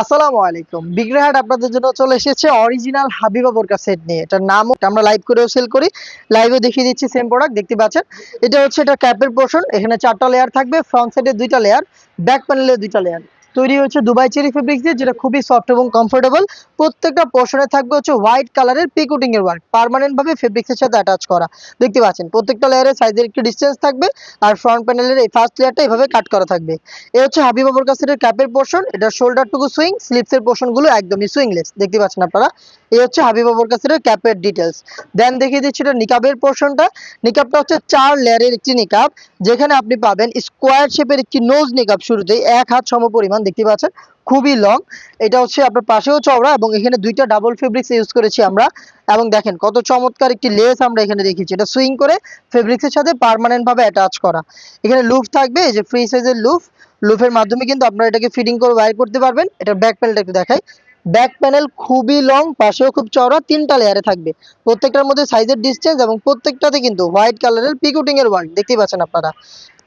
আসসালামু আলাইকুম। বিগ্রাহাট আপনাদের জন্য চলে এসেছে অরিজিনাল হাবিবা বোরকা সেট নিয়ে। এটার নাম আমরা লাইভ করেও সেল করি লাইভে দেখিয়ে দিচ্ছি সেম প্রোডাক্ট দেখতে পাচ্ছেন? এটা হচ্ছে এটা ক্যাপের পোর্শন এখানে চারটা লেয়ার থাকবে ফ্রন্ট সাইডে দুইটা লেয়ার ব্যাক প্যানেলে দুইটা লেয়ার তৈরি হচ্ছে দুবাই চেরি ফেব্রিক দিয়ে, যেটা খুবই সফট এবং কমফোর্টেবল প্রত্যেকটা পোর্শনে থাকবে হচ্ছে হোয়াইট কালারের পিকুটিং এর ওয়ার্ক পার্মানেন্ট ভাবে ফেব্রিক্সের সাথে অ্যাটাচ করা। দেখতে পাচ্ছেন, প্রত্যেকটা লেয়ারের সাইজের একটু ডিস্টেন্স থাকবে আর ফ্রন্ট প্যানেলের এই ফার্স্ট লেয়ারটা এভাবে কাট করা থাকবে। এ হচ্ছে হাবিব আবর কাসের ক্যাপের পোর্শন এটা শোল্ডারটুকু সুইং স্লিপসের পোর্শনগুলো একদমই সুইংলেস দেখতে পাচ্ছেন আপনারা? এই হচ্ছে হাবিবা বোরকা সেটের ক্যাপের ডিটেলস দেন দেখিয়ে দিচ্ছি এটা নিকাবের পোর্শনটা নিকাবটা হচ্ছে চার লেয়ারের একটি নিকাব, যেখানে আপনি পাবেন স্কোয়ার শেপের একটি নোজ নিকাব শুরুতেই, এক হাত সম পরিমাণ দেখতে পাচ্ছেন? খুবই লং এটা হচ্ছে আপনার পাশেও চওড়া এবং এখানে দুইটা ডাবল ফেব্রিক্স ইউজ করেছি আমরা। এবং দেখেন কত চমৎকার একটি লেস আমরা এখানে রেখেছি এটা সুইং করে ফেব্রিক্সের সাথে পার্মানেন্ট ভাবে অ্যাটাচ করা। এখানে লুফ থাকবে, এই যে ফ্রি সাইজের লুফ লুফের মাধ্যমে কিন্তু আপনারা এটাকে ফিটিং করে ওয়্যার করতে পারবেন। এটা ব্যাক প্যানেলটা একটু দেখাই। ব্যাক প্যানেল খুবই লং পাশেও খুব চওড়া, তিনটা লেয়ারে থাকবে। প্রত্যেকটার মধ্যে সাইজের ডিসটেন্স এবং প্রত্যেকটাতে কিন্তু হোয়াইট কালারের পিকুটিং এর ওয়ার্ক দেখতেই পাচ্ছেন আপনারা।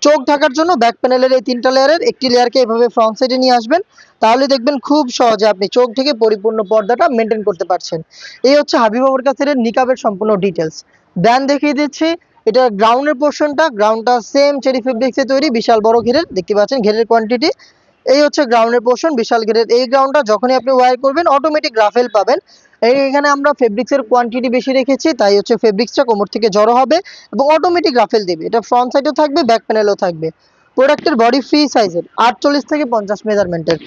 চোখ ঢাকার জন্য ব্যাক প্যানেলের এই তিনটা লেয়ারের একটি লেয়ারকে এভাবে ফ্রন্ট সাইডে নিয়ে আসবেন। তাহলে দেখবেন খুব সহজে আপনি চোখ থেকে পরিপূর্ণ পর্দাটা মেনটেন করতে পারছেন। এই হচ্ছে হাবিবাবুর কাছের নিকাবের সম্পূর্ণ ডিটেলস ব্যান দেখিয়ে দিচ্ছি, এটা গ্রাউন্ডের পোর্শনটা গ্রাউন্ডটা সেম চেরি ফেব্রিক্সে তৈরি, বিশাল বড় ঘেরের, দেখতে পাচ্ছেন ঘেরের কোয়ান্টিটি এই হচ্ছে গ্রাউন্ডের পোর্শন বিশাল গ্রেড এই গ্রাউন্ডটা যখনই আপনি ওয়ার করবেন অটোমেটিক রাফেল পাবেন। এই এখানে আমরা ফেব্রিক্সের কোয়ান্টিটি বেশি রেখেছি, তাই হচ্ছে ফেব্রিক্সটা কোমর থেকে জড়ো হবে এবং অটোমেটিক রাফেল দেবে। এটা ফ্রন্ট সাইডেও থাকবে ব্যাক প্যানেলও থাকবে। প্রোডাক্টের বডি ফ্রি সাইজের আটচল্লিশ থেকে পঞ্চাশ মেজারমেন্টের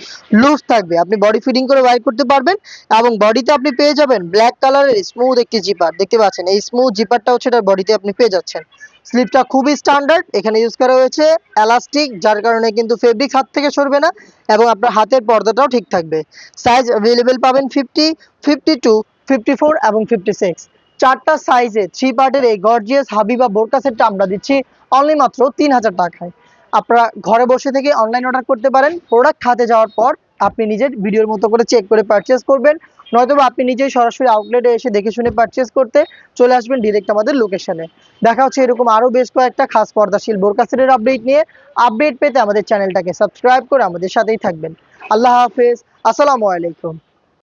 লুজ থাকবে। আপনি বডি ফিটিং করে ওয়ার করতে পারবেন এবং বডিতে আপনি পেয়ে যাবেন ব্ল্যাক কালারের স্মুথ একটি জিপার দেখতে পাচ্ছেন, এই স্মুথ জিপারটা হচ্ছে বডিতে আপনি পেয়ে যাচ্ছেন। স্লিপটা খুবই স্ট্যান্ডার্ড এখানে ইউজ করা হয়েছে এলাস্টিক যার কারণে কিন্তু ফেব্রিক হাত থেকে সরবে না এবং আপনার হাতের পর্দাটাও ঠিক থাকবে। সাইজ অ্যাভেলেবেল পাবেন fifty fifty two fifty four এবং ফিফটি সিক্স চারটা সাইজে থ্রি পার্টের এই গর্জিয়াস হাবিবা বোরকা সেটটা আমরা দিচ্ছি অনলি মাত্র তিন হাজার টাকায়। আপনারা ঘরে বসে থেকে অনলাইন অর্ডার করতে পারেন। প্রোডাক্ট হাতে যাওয়ার পর আপনি নিজের ভিডিওর মতো করে চেক করে পারচেস করবেন। নয়তোবা আপনি নিজেই সরাসরি আউটলেটে এসে দেখে শুনে পারচেস করতে চলে আসবেন ডিরেক্ট আমাদের লোকেশনে দেখা হচ্ছে এরকম আরও বেশ কয়েকটা খাস পর্দাশীল বোরকাসেটের আপডেট নিয়ে। আপডেট পেতে আমাদের চ্যানেলটাকে সাবস্ক্রাইব করে আমাদের সাথেই থাকবেন। আল্লাহ হাফেজ। আসসালামু আলাইকুম।